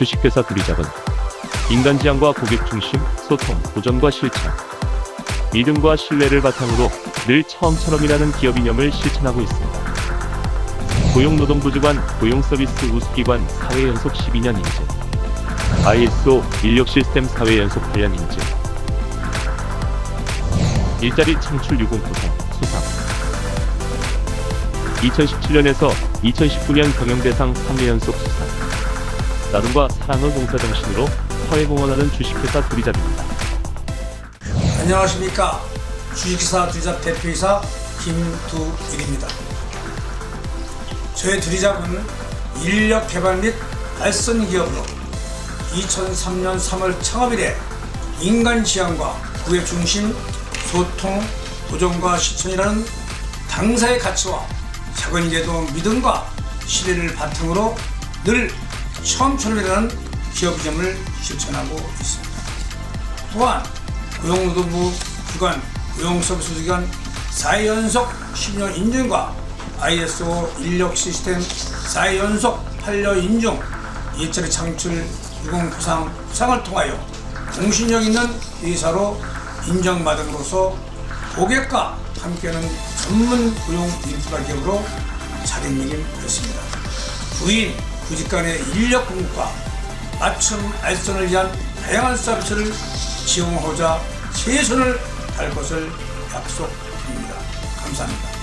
주식회사 두리잡은 인간 지향과 고객 중심, 소통, 도전과 실천, 믿음과 신뢰를 바탕으로 늘 처음처럼이라는 기업 이념을 실천하고 있습니다. 고용노동부 주관 고용서비스 우수기관 사회 연속 12년 인증 ISO 인력 시스템 사회 연속 8년 인증 일자리 창출 유공 보상 수상 2017년에서 2019년 경영대상 3회 연속 수상 나눔과 사랑을 봉사 정신으로 사회 공헌하는 주식회사 두리잡입니다. 안녕하십니까 주식사 두리잡 대표이사 김두일입니다. 저희 두리잡은 인력 개발 및 발전 기업으로 2003년 3월 창업 이래 인간 지향과 고객 중심 소통 도전과 실천이라는 당사의 가치와 작은게도 믿음과 신뢰를 바탕으로 늘 처음처럼이라는 기업 이념을 실천하고 있습니다. 또한 고용노동부 기관 고용서비스 기관 4연속 10년 인증과 ISO 인력 시스템 4연속 8년 인증 일자리 창출 유공 보상 상을 통하여 공신력 있는 회사로 인정받음으로써 고객과 함께하는 전문 고용 인프라 기업으로 자리매김했습니다. 부인, 부직 간의 인력 공급과 맞춤 알선을 위한 다양한 서비스를 지원하고자 최선을 다할 것을 약속드립니다. 감사합니다.